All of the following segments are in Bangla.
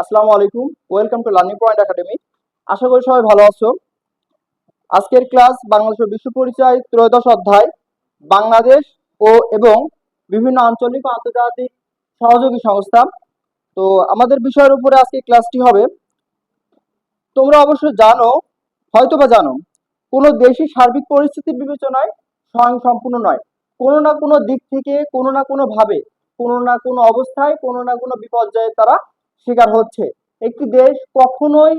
আসসালামু আলাইকুম। Welcome to learning point academy আশা করি সবাই ভালো আছো। আজকের ক্লাস বাংলাদেশের বিশ্ব পরিচয় ত্রয়োদশ অধ্যায়, বাংলাদেশ ও এবং বিভিন্ন আঞ্চলিক ও আন্তর্জাতিক সহযোগী সংস্থা। তো আমাদের বিষয়ের উপরে আজকে ক্লাসটি হবে। তোমরা অবশ্য জানো, হয়তোবা জানো, কোনো দেশের সার্বিক পরিস্থিতির বিবেচনায় স্বয়ংসম্পূর্ণ নয়। কোনো না কোনো দিক থেকে, কোনো না কোনো ভাবে, কোনো না কোনো অবস্থায়, কোনো না কোনো বিপর্যয়ে তারা শিকার হচ্ছে। একটি দেশ কখনোই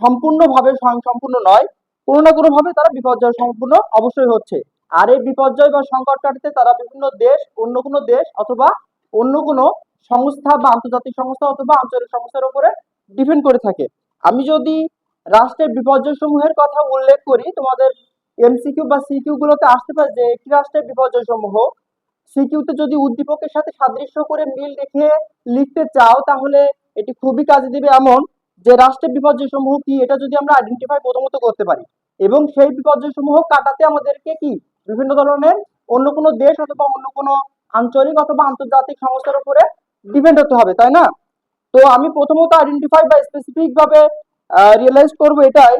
সম্পূর্ণভাবে স্বয়ংসম্পূর্ণ নয়। কোনো না কোনো ভাবে তারা বিপর্যয় সম্পূর্ণ অবশ্যই হচ্ছে। আর এই বিপর্যয় বা সংকট কাটাতে তারা বিভিন্ন দেশ, অন্য কোনো দেশ অথবা অন্য কোনো সংস্থা বা আন্তর্জাতিক সংস্থা অথবা আঞ্চলিক সংস্থার উপরে ডিপেন্ড করে থাকে। আমি যদি রাষ্ট্রের বিপর্যয় সমূহের কথা উল্লেখ করি, তোমাদের এমসিকিউ বা সিকিউ গুলোতে আসতে পারে যে, একটি রাষ্ট্রের বিপর্যয় সমূহ সিকিউতে যদি উদ্দীপকের সাথে সাদৃশ্য করে মিল রেখে লিখতে চাও, তাহলে এটি খুবই কাজে দিবে এমন যে রাষ্ট্রের বিপর্যয় সমূহ কি, এটা যদি আমরা আইডেন্টিফাই প্রথমত করতে পারি। এবং সেই বিপর্যয় সমূহ কাটাতে আমাদেরকে কি, বিভিন্ন ধরনের অন্য কোনো দেশ অথবা অন্য কোনো আঞ্চলিক অথবা আন্তর্জাতিক সংস্থার উপরে ডিপেন্ড হতে হবে, তাই না? তো আমি প্রথমত আইডেন্টিফাই বা স্পেসিফিক ভাবে রিয়েলাইজ করব এটাই।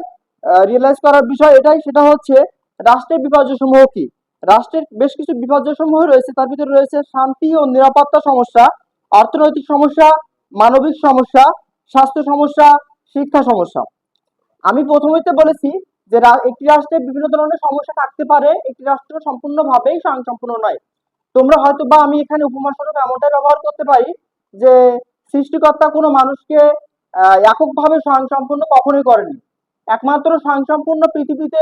রিয়েলাইজ করার বিষয় এটাই, সেটা হচ্ছে রাষ্ট্রের বিপর্যয় সমূহ কি। রাষ্ট্রের বেশ কিছু বিপর্যয় সমূহ রয়েছে, তার ভিতরে রয়েছে শান্তি ও নিরাপত্তা সমস্যা, অর্থনৈতিক সমস্যা, মানবিক সমস্যা, স্বাস্থ্য সমস্যা, শিক্ষা সমস্যা। আমি প্রথমেতে বলেছি যে একটি রাষ্ট্রে বিভিন্ন ধরনের সমস্যা থাকতে পারে, একটি রাষ্ট্র সম্পূর্ণভাবেই স্বয়ংসম্পূর্ণ নয়। তোমরা হয়তো বা আমি এখানে উপমা স্বরূপ এমনটাই ব্যবহার করতে পারি যে সৃষ্টিকর্তা কোনো মানুষকে এককভাবে স্বয়ংসম্পূর্ণ কখনোই করেনি। একমাত্র স্বয়ংসম্পূর্ণ পৃথিবীতে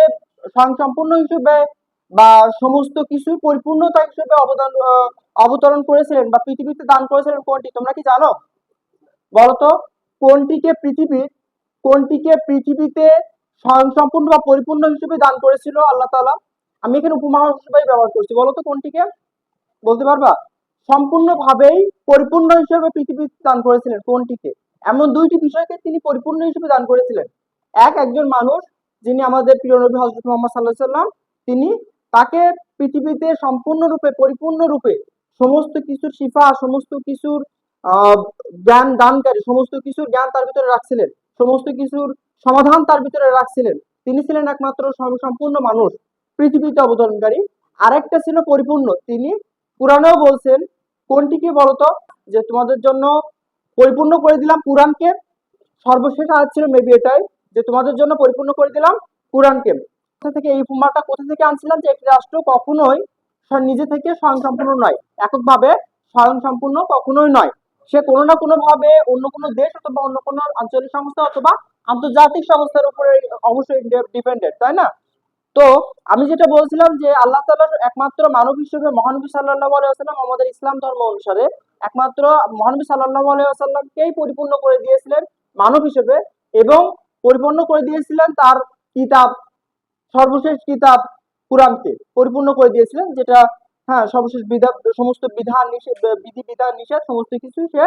স্বয়ংসম্পূর্ণ হিসেবে বা সমস্ত কিছু পরিপূর্ণতা হিসেবে অবদান অবতরণ করেছিলেন বা পৃথিবীতে দান করেছিলেন কোনটি, তোমরা কি জানো? বলতো, কোনটিকে পৃথিবীর কোনটিকে পৃথিবীতে স্বয়ংসম্পূর্ণ বা পরিপূর্ণ হিসেবে দান করেছিল আল্লাহ তাআলা? আমি এখানে উপমা হিসেবে ব্যবহার করছি। বলতো কোনটিকে? বলতে পারবা? সম্পূর্ণভাবেই পরিপূর্ণ হিসেবে পৃথিবীতে দান করেছিলেন কোনটিকে? এমন দুইটি বিষয়কে তিনি পরিপূর্ণ হিসেবে দান করেছিলেন। এক একজন মানুষ যিনি আমাদের প্রিয় নবী হজরত মোহাম্মদ সাল্লাহ সাল্লাম তিনি তাকে পৃথিবীতে সম্পূর্ণরূপে, পরিপূর্ণরূপে সমস্ত কিছুর শিফা, সমস্ত কিছুর জ্ঞান দানকারী, সমস্ত কিছুর জ্ঞান তার ভিতরে রাখছিলেন, সমস্ত কিছুর সমাধান তার ভিতরে রাখছিলেন। তিনি ছিলেন একমাত্র সম্পূর্ণ মানুষ, পৃথিবীতে অবতরণকারী। আরেকটা ছিল পরিপূর্ণ, তিনি পুরাণেও বলছেন কোনটিকে বলতো? যে তোমাদের জন্য পরিপূর্ণ করে দিলাম পুরাণকে, সর্বশেষ আয়াত ছিল মেবি এটাই, যে তোমাদের জন্য পরিপূর্ণ করে দিলাম কোথা থেকে এই উপমাটা কোথা থেকে আনছিলাম যে একটি রাষ্ট্র কখনোই নিজে থেকে স্বয়ংসম্পূর্ণ নয়, এককভাবে স্বয়ংসম্পূর্ণ কখনোই নয়। সে কোনো না কোনো ভাবে অন্য কোনো দেশ অথবা অন্য কোনো আঞ্চলিক সংস্থা অথবা আন্তর্জাতিক সংস্থার উপরে অবশ্যই ডিপেন্ডেন্ট তাই না? তো আমি যেটা বলছিলাম যে আল্লাহ তালার একমাত্র মানব হিসেবে মহানবী সাল্লাল্লাহু আলাইহি ওয়াসাল্লাম আমাদের ইসলাম ধর্ম অনুসারে একমাত্র মহানবী সাল্লাল্লাহু আলাইহি ওয়াসাল্লামকেই পরিপূর্ণ করে দিয়েছিলেন মানব হিসেবে এবং পরিপূর্ণ করে দিয়েছিলেন তার কিতাব সর্বশেষ কিতাব কোরআনকে পরিপূর্ণ করে দিয়েছিলেন, যেটা হ্যাঁ সর্বশেষ বিধা, সমস্ত বিধান নিষেধ, বিধি, বিধান নিষেধ, সমস্ত কিছু সে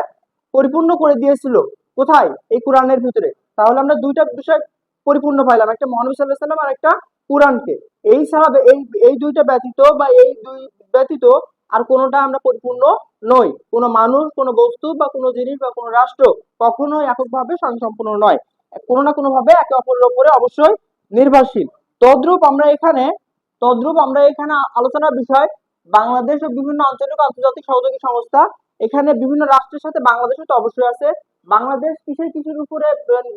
পরিপূর্ণ করে দিয়েছিল। কোথায়? এই কোরআনের ভিতরে। তাহলে আমরা দুইটা বিষয় পরিপূর্ণ পাইলাম, একটা মহানবী সাল্লাহ সাল্লাম আর একটা কোরআনকে। এই ছাড়া এই এই দুইটা ব্যতীত বা এই দুই ব্যতীত আর কোনোটা আমরা পরিপূর্ণ নই। কোনো মানুষ, কোনো বস্তু বা কোনো জিনিস বা কোনো রাষ্ট্র কখনোই এককভাবে স্বয়ংসম্পূর্ণ নয়। কোনো না কোনোভাবে একে অপরের উপরে অবশ্যই নির্ভরশীল। তদ্রূপ আমরা এখানে, তদ্রূপ আমরা এখানে আলোচনার বিষয়, বাংলাদেশ ও বিভিন্ন আঞ্চলিক আন্তর্জাতিক সহযোগী সংস্থা, এখানে বিভিন্ন রাষ্ট্রের সাথে বাংলাদেশও তো অবশ্যই আছে। বাংলাদেশ কিসের কিসের উপরে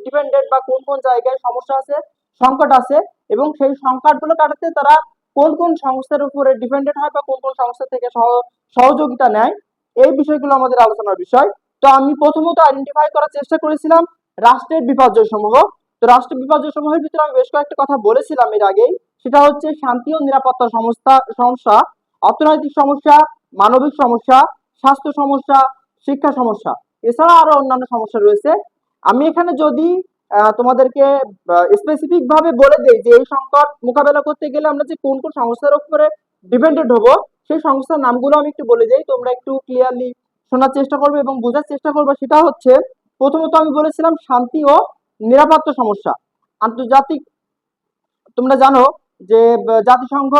ডিপেন্ডেন্ট বা কোন কোন জায়গায় সমস্যা আছে, সংকট আছে, এবং সেই সংকটগুলো কাটাতে তারা কোন কোন সংস্থার উপরে ডিপেন্ডেন্ট হয় বা কোন কোন সংস্থা থেকে সহ- সহযোগিতা নেয়, এই বিষয়গুলো আমাদের আলোচনার বিষয়। তো আমি প্রথমত আইডেন্টিফাই করার চেষ্টা করেছিলাম রাষ্ট্রের বিপর্যয় সমূহ তো রাষ্ট্র বিপর্যয় সমূহের ভিতরে আমি বেশ কয়েকটা কথা বলেছিলাম এর আগেই। সেটা হচ্ছে শান্তি ও নিরাপত্তা সংস্থা সমস্যা অর্থনৈতিক সমস্যা, মানবিক সমস্যা, স্বাস্থ্য সমস্যা, শিক্ষা সমস্যা। এছাড়া আরও অন্যান্য সমস্যা রয়েছে। আমি এখানে যদি তোমাদেরকে স্পেসিফিক ভাবে বলে দেই যে এই সংকট মোকাবেলা করতে গেলে আমরা যে কোন কোন সংস্থার উপরে ডিপেন্ডেন্ট হব, সেই সংস্থার নামগুলো আমি একটু বলে যাই তোমরা একটু ক্লিয়ারলি শোনার চেষ্টা করবে এবং বোঝার চেষ্টা করবে। সেটা হচ্ছে, প্রথমত আমি বলেছিলাম শান্তি ও নিরাপত্তা সমস্যা। আন্তর্জাতিক, তোমরা জানো যে জাতিসংঘ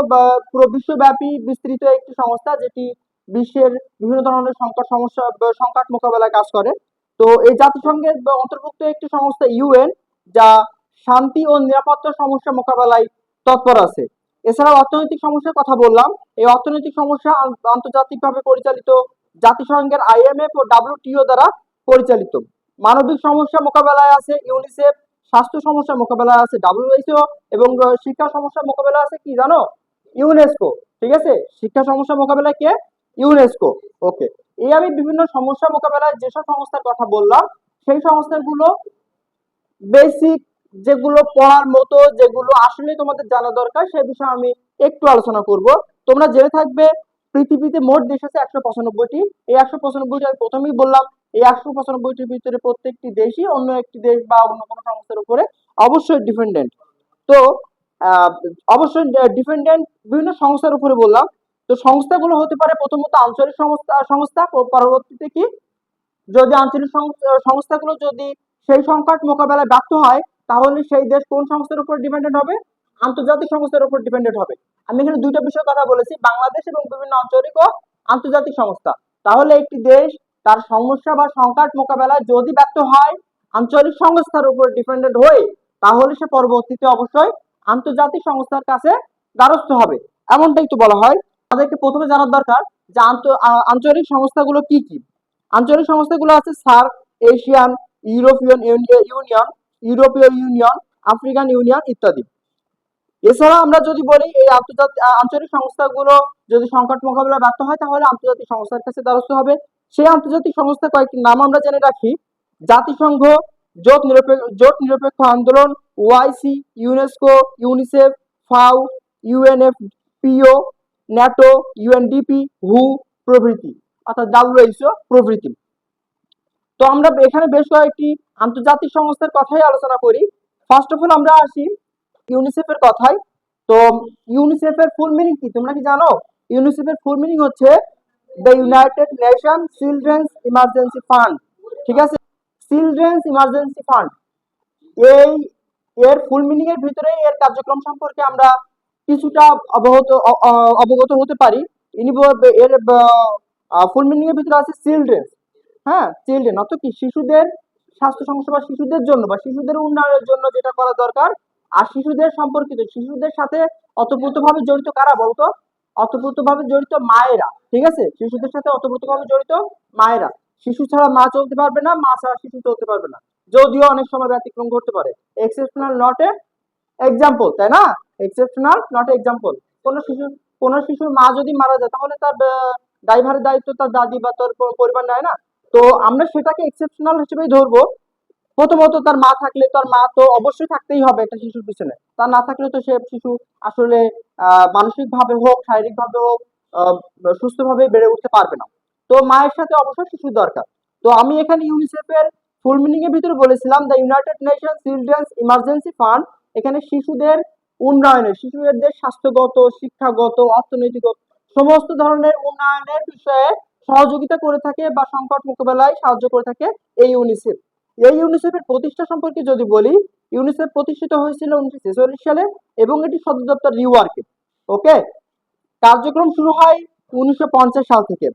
পুরো বিশ্বব্যাপী বিস্তৃত একটি সংস্থা যেটি বিশ্বের বিভিন্ন ধরনের সংকট সমস্যা সংকট মোকাবেলায় কাজ করে। তো এই জাতিসংঘের অন্তর্ভুক্ত একটি সংস্থা ইউএন, যা শান্তি ও নিরাপত্তা সমস্যা মোকাবেলায় তৎপর আছে। এছাড়াও অর্থনৈতিক সমস্যার কথা বললাম। এই অর্থনৈতিক সমস্যা আন্তর্জাতিকভাবে পরিচালিত জাতিসংঘের আইএমএফ ও ডাব্লিউটিও দ্বারা পরিচালিত। মানবিক সমস্যা মোকাবেলায় আছে ইউনিসেফ স্বাস্থ্য সমস্যা মোকাবেলায় আছে ডাব্লিউএইচও এবং শিক্ষা সমস্যা মোকাবেলায় আছে কি জানো? ইউনেস্কো ঠিক আছে? শিক্ষা সমস্যা মোকাবেলায় কে? ইউনেস্কো ওকে এই আমি বিভিন্ন সমস্যা মোকাবেলায় যেসব সংস্থার কথা বললাম, সেই সংস্থাগুলো বেসিক যেগুলো পড়ার মতো, যেগুলো আসলে তোমাদের জানা দরকার, সে বিষয়ে আমি একটু আলোচনা করব। তোমরা জেনে থাকবে, পৃথিবীতে মোট দেশ আছে একশো পঁচানব্বইটি। এই একশো পঁচানব্বইটি আমি প্রথমেই বললাম এই একশো পঁচানব্বইটির ভিতরে প্রত্যেকটি দেশই অন্য একটি দেশ বা অন্য কোনো সংস্থার উপরে অবশ্যই ডিপেন্ডেন্ট। তো অবশ্যই ডিপেন্ডেন্ট বিভিন্ন সংস্থার উপরে বললাম। তো সংস্থাগুলো হতে পারে প্রথমত আঞ্চলিক সংস্থা সংস্থা পরবর্তীতে কি? যদি আঞ্চলিক সংস্থাগুলো যদি সেই সংকট মোকাবেলায় ব্যর্থ হয়, তাহলে সেই দেশ কোন সংস্থার উপর ডিপেন্ডেন্ট হবে? আন্তর্জাতিক সংস্থার উপর ডিপেন্ডেন্ট হবে। আমি এখানে দুইটা বিষয়ের কথা বলেছি, বাংলাদেশ এবং বিভিন্ন আঞ্চলিক ও আন্তর্জাতিক সংস্থা। তাহলে একটি দেশ তার সমস্যা বা সংকট মোকাবেলায় যদি ব্যর্থ হয়, আঞ্চলিক সংস্থার উপর ডিপেন্ডেন্ট হয়ে, তাহলে সে পরবর্তীতে অবশ্যই আন্তর্জাতিক সংস্থার কাছে দ্বারস্থ হবে। এমনটাই তো বলা হয়। আমাদেরকে প্রথমে জানার দরকার যে আঞ্চলিক সংস্থাগুলো কি কি? আঞ্চলিক সংস্থাগুলো আছে সার্ক, এশিয়ান ইউরোপিয়ান ইউনিয়ন ইউরোপীয় ইউনিয়ন, আফ্রিকান ইউনিয়ন ইত্যাদি। এছাড়া আমরা যদি বলি, এই আন্তর্জাতিক আঞ্চলিক সংস্থাগুলো যদি সংকট মোকাবেলা ব্যর্থ হয়, তাহলে আন্তর্জাতিক সংস্থার কাছে দ্বারস্থ হবে। সেই আন্তর্জাতিক সংস্থা কয়েকটি নাম আমরা জেনে রাখি। জাতিসংঘ, জোট নিরপেক্ষ জোট নিরপেক্ষ আন্দোলন ওআইসি ইউনেস্কো, ইউনিসেফ, ফাও ইউএনএফপিও ন্যাটো ইউএনডিপি হু, প্রভৃতি। অর্থাৎ ডাব্লিউএইচও প্রভৃতি। তো আমরা এখানে বেশ কয়েকটি আন্তর্জাতিক সংস্থার কথাই আলোচনা করি। ফার্স্ট অফ অল আমরা আসি ইউনিসেফের কথায়। তো ইউনিসেফের ফুল মিনিং কি? তোমরা কি জানো? ইউনিসেফের ফুল মিনিং হচ্ছে the united nation children's emergency fund ঠিক আছে? চিলড্রেন্স ইমার্জেন্সি ফান্ড এই, এর ফুল মিনিং এর ভিতরে এর কার্যক্রম সম্পর্কে আমরা কিছুটা অবগত অবগত হতে পারি। ইনি এর ফুল মিনিং এর ভিতরে আছে চিলড্রেন হ্যাঁ? চিলড্রেন অর্থাৎ কি? শিশুদের স্বাস্থ্য সমস্যা বা শিশুদের জন্য বা শিশুদের উন্নয়নের জন্য যেটা করা দরকার। আর শিশুদের সম্পর্কিত, শিশুদের সাথে অতপ্রতভাবে জড়িত কারা বলতো? অতপ্রতভাবে জড়িত মায়েরা, ঠিক আছে? শিশুদের সাথে অতপ্রতভাবে জড়িত মায়েরা। শিশু ছাড়া মা চলতে পারবে না, মা ছাড়া শিশু চলতে পারবে না। যদিও অনেক সময় ব্যতিক্রম ঘটতে পারে। এক্সেপশনাল নট এ এক্সাম্পল তাই না? এক্সেপশনাল নট এক্সাম্পল কোন শিশু কোন শিশুর মা যদি মারা যায়, তাহলে তার দায়ভারের দায়িত্ব তার দাদি বা তার পরিবার নেয় না। তো আমরা সেটাকে এক্সেপশনাল হিসেবেই ধরবো। প্রথমত তার মা থাকলে, তার মা তো অবশ্যই থাকতেই হবে একটা শিশুর পিছনে। তার না থাকলে তো সে শিশু আসলে মানসিক ভাবে হোক শারীরিক ভাবে হোক সুস্থভাবে বেড়ে উঠতে পারবে না। তো মায়ের সাথে অবশ্যই শিশুর দরকার। তো আমি এখানে ইউনিসেফের ফুল মিনিং এর ভিতরে বলেছিলাম the united nation children's emergency fund এখানে শিশুদের উন্নয়নে, শিশুদের স্বাস্থ্যগত, শিক্ষাগত অর্থনৈতিক সমস্ত ধরনের উন্নয়নের বিষয়ে সহযোগিতা করে থাকে বা সংকট মোকাবেলায় সাহায্য করে থাকে এই ইউনিসেফ এই ইউনিসেফের প্রতিষ্ঠা সম্পর্কে যদি বলি ইউনিসেফ প্রতিষ্ঠিত হয়েছিল উনিশশো ছেচল্লিশ সালে এবং এটি সদর দপ্তর নিউইয়র্কে। ওকে? কার্যক্রম শুরু হয় উনিশশো পঞ্চাশ সাল থেকে।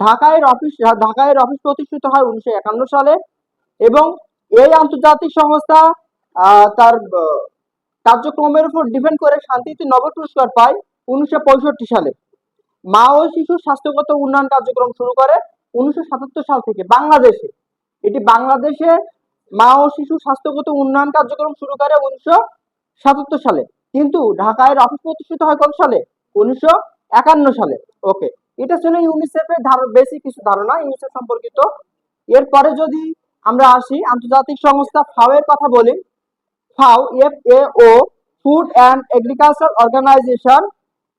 ঢাকায় অফিস ঢাকায় অফিস প্রতিষ্ঠিত হয় উনিশশো একান্ন সালে এবং এই আন্তর্জাতিক সংস্থা তার কার্যক্রমের উপর ডিপেন্ড করে শান্তিতে নোবেল পুরস্কার পায় উনিশশো পঁয়ষট্টি সালে। মা ও শিশু স্বাস্থ্যগত উন্নয়ন কার্যক্রম শুরু করে উনিশশো সাতাত্তর সাল থেকে বাংলাদেশে। এটি বাংলাদেশে মা ও শিশু স্বাস্থ্যগত উন্নয়ন কার্যক্রম শুরু করে উনিশশো সাতাত্তর সালে। কিন্তু ঢাকায় অফিস প্রতিষ্ঠিত হয় কত সালে? উনিশশো একান্ন সালে। ওকে এটা ছিল ইউনিসেফের বেশি কিছু ধারণা ইউনিসেফ সম্পর্কিত। এরপরে যদি আমরা আসি, আন্তর্জাতিক সংস্থা ফাও এর কথা বলি। FAO F A O food and agriculture organization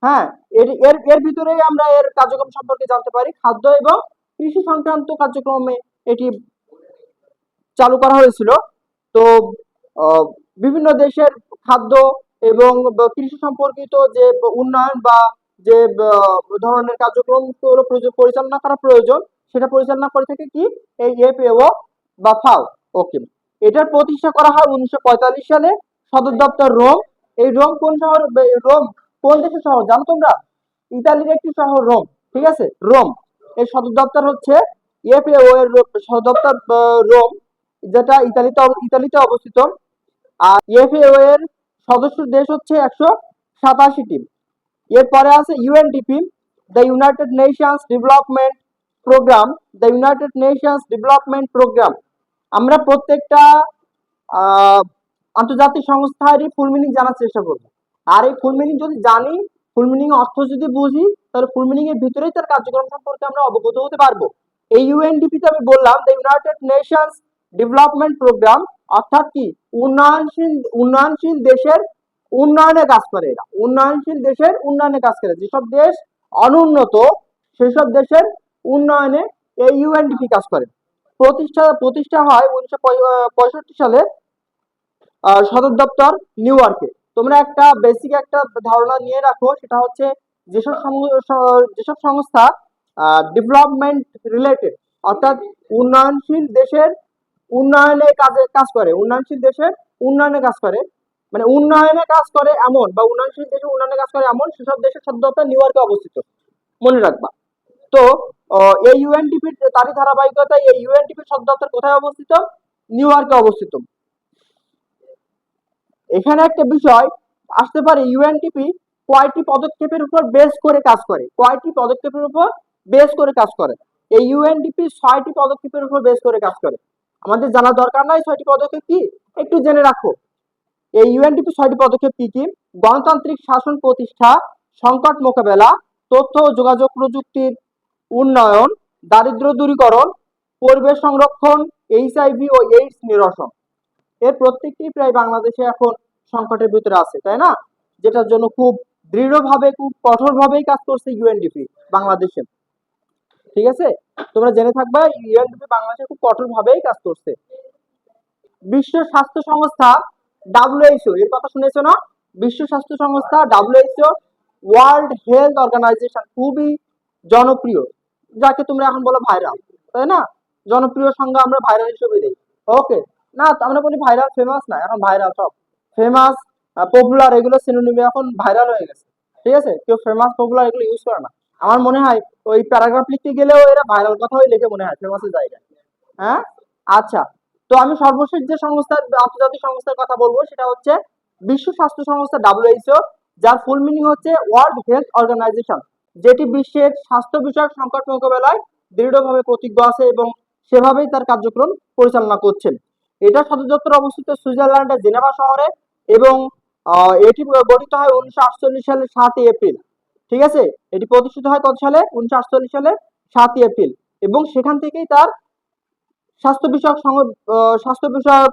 হ্যাঁ এর এর এর ভিতরেই আমরা এর কার্যক্রম সম্পর্কে জানতে পারি। খাদ্য এবং কৃষি সংক্রান্ত কার্যক্রমে এটি চালু করা হয়েছিল। তো বিভিন্ন দেশের খাদ্য এবং কৃষি সম্পর্কিত যে উন্নয়ন বা যে ধরনের কার্যক্রম পরিচালনা করা প্রয়োজন, সেটা পরিচালনা করে থাকে কি? এই এফএও বা ফাও ওকে এটার প্রতিষ্ঠা করা হয় উনিশশো পঁয়তাল্লিশ সালে। সদর দপ্তর রোম। এই রোম কোন শহর? রোম। কোন দেশের শহর? জানো তোমরা? ইতালির একটি শহর রোম। ঠিক আছে? রোম। এর সদর দপ্তর হচ্ছে ইএফএও এর সদর দপ্তর রোম। যেটা ইতালিতে ইতালিতে অবস্থিত। আর ইএফএও এর সদস্য দেশ হচ্ছে একশো সাতাশিটি এরপরে আছে UNDP the united nations development programme the united nations development programme আমরা প্রত্যেকটা আন্তর্জাতিক সংস্থারই ফুল মিনিং জানার চেষ্টা করব। আর এই ফুল মিনিং যদি জানি ফুল মিনিং অর্থ যদি বুঝি, তাহলে ফুল মিনিং এর ভিতরেই তার কার্যক্রম সম্পর্কে আমরা অবগত হতে পারব। এই ইউএনডিপি তে আমি বললাম the united nations development programme অর্থাৎ কি? উন্নয়নশীল উন্নয়নশীল দেশের উন্নয়নে কাজ করে এরা। উন্নয়নশীল দেশের উন্নয়নে কাজ করে। যেসব দেশ অনুন্নত, সেসব দেশের উন্নয়নে এই ইউএনডিপি কাজ করে। প্রতিষ্ঠা প্রতিষ্ঠা হয় উনিশশো পঁয়ষট্টি সালে সদর দপ্তর নিউ ইয়র্কে। তোমরা একটা বেসিক একটা ধারণা নিয়ে রাখো, সেটা হচ্ছে যেসব যেসব সংস্থা ডেভেলপমেন্ট রিলেটেড অর্থাৎ উন্নয়নশীল দেশের উন্নয়নে কাজে কাজ করে। উন্নয়নশীল দেশের উন্নয়নে কাজ করে। মানে উন্নয়নে কাজ করে এমন বা উন্নয়নশীল দেশে উন্নয়নে কাজ করে এমন সেসব দেশের দপ্তর নিউ ইয়র্কে অবস্থিত। মনে রাখবা। তো এই ইউএনডিপির তারই ধারাবাহিকতায় এই ইউএনডিপির সদর দপ্তর কোথায় অবস্থিত? নিউ ইয়র্কে অবস্থিত। এখানে একটা বিষয়, আসতে পারে ইউএনডিপি কয়টি পদক্ষেপের উপর বেস করে কাজ করে? কয়টি পদক্ষেপের উপর বেস করে কাজ করে? এই ইউএনডিপি ছয়টি পদক্ষেপের উপর বেস করে কাজ করে। আমাদের জানা দরকার নাই ছয়টি পদক্ষেপ কি? একটু জেনে রাখো। এই ইউএনডিপি ছয়টি পদক্ষেপ কি কি? গণতান্ত্রিক শাসন প্রতিষ্ঠা, সংকট মোকাবেলা, তথ্য ও যোগাযোগ প্রযুক্তির উন্নয়ন, দারিদ্র দূরীকরণ, পরিবেশ সংরক্ষণ এইচআইভি ও এইডস নিরসন। এর প্রত্যেকটি প্রায় বাংলাদেশে এখন সংকটের ভিতরে আছে, তাই না? যেটার জন্য খুব দৃঢ়ভাবে, খুব কঠোরভাবেই কাজ করছে ইউএনডিপি বাংলাদেশে। ঠিক আছে? তোমরা জেনে থাকবা ইউএনডিপি বাংলাদেশে খুব কঠোরভাবেই কাজ করছে। বিশ্ব স্বাস্থ্য সংস্থা ডাব্লিউএইচও এর কথা শুনেছো না? বিশ্ব স্বাস্থ্য সংস্থা ডাব্লিউএইচও ওয়ার্ল্ড হেলথ অর্গানাইজেশন খুবই জনপ্রিয়। যাকে তোমরা এখন বলো ভাইরাল তাই না? জনপ্রিয় সংজ্ঞা আমরা ভাইরাল হিসেবে দিই। ওকে না, আমরা বলি ভাইরাল ফেমাস না, এখন ভাইরাল সব। ফেমাস পপুলার এগুলো সিনোনিমে এখন ভাইরাল হয়ে গেছে। ঠিক আছে? কেউ ফেমাস পপুলার এগুলো ইউজ করে না। আমার মনে হয় ওই প্যারাগ্রাফ লিখতে গেলেও এরা ভাইরাল কথাই লিখে মনে হয় ফেমাসের জায়গায়। হ্যাঁ? আচ্ছা তো আমি সর্বশেষ যে সংস্থার, আন্তর্জাতিক সংস্থার কথা বলব সেটা হচ্ছে বিশ্ব স্বাস্থ্য সংস্থা ডাব্লিউএইচও যার ফুল মিনিং হচ্ছে ওয়ার্ল্ড হেলথ অর্গানাইজেশন যেটি বিশ্বের স্বাস্থ্য বিষয়ক সংকট মোকাবেলায় দৃঢ়ভাবে প্রতিজ্ঞ আছে এবং সেভাবেই তার কার্যক্রম পরিচালনা করছেন। এটা সদর দপ্তর অবস্থিত সুইজারল্যান্ডের জেনেভা শহরে এবং এটি গঠিত হয় উনিশশো আটচল্লিশ সালের সাতই এপ্রিল। ঠিক আছে? এটি প্রতিষ্ঠিত হয় কত সালে? উনিশশো সালের সাতই এপ্রিল। এবং সেখান থেকেই তার স্বাস্থ্য বিষয়ক স্বাস্থ্য বিষয়ক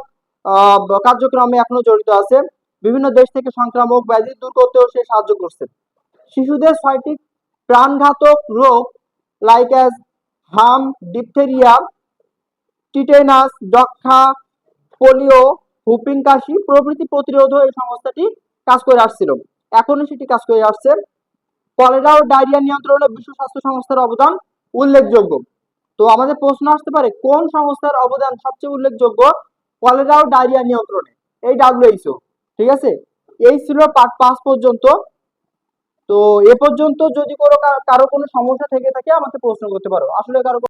কার্যক্রমে এখনও জড়িত আছে। বিভিন্ন দেশ থেকে সংক্রামক ব্যাধি দূর করতেও সে সাহায্য করছে। শিশুদের ছয়টি প্রাণঘাতক রোগ লাইক অ্যাজ হাম, ডিপথেরিয়া, টিটেনাস যক্ষা পোলিও, হুপিং কাশি প্রভৃতি প্রতিরোধ এই সংস্থাটি কাজ করে আসছিল। এখনও সেটি কাজ করে আসছে। কলেরা ও ডায়রিয়া নিয়ন্ত্রণে বিশ্ব স্বাস্থ্য সংস্থার অবদান উল্লেখযোগ্য। তো আমাদের প্রশ্ন আসতে পারে, কোন সংস্থার অবদান সবচেয়ে উল্লেখযোগ্য কলেরা ও ডায়রিয়া নিয়ন্ত্রণে? এই ডাব্লিউএইচও ঠিক আছে? এই ছিল পার্ট পাঁচ পর্যন্ত। তো এ পর্যন্ত যদি কোনো কারও কোনো সমস্যা থেকে থাকে আমাকে প্রশ্ন করতে পারো। আসলে কারও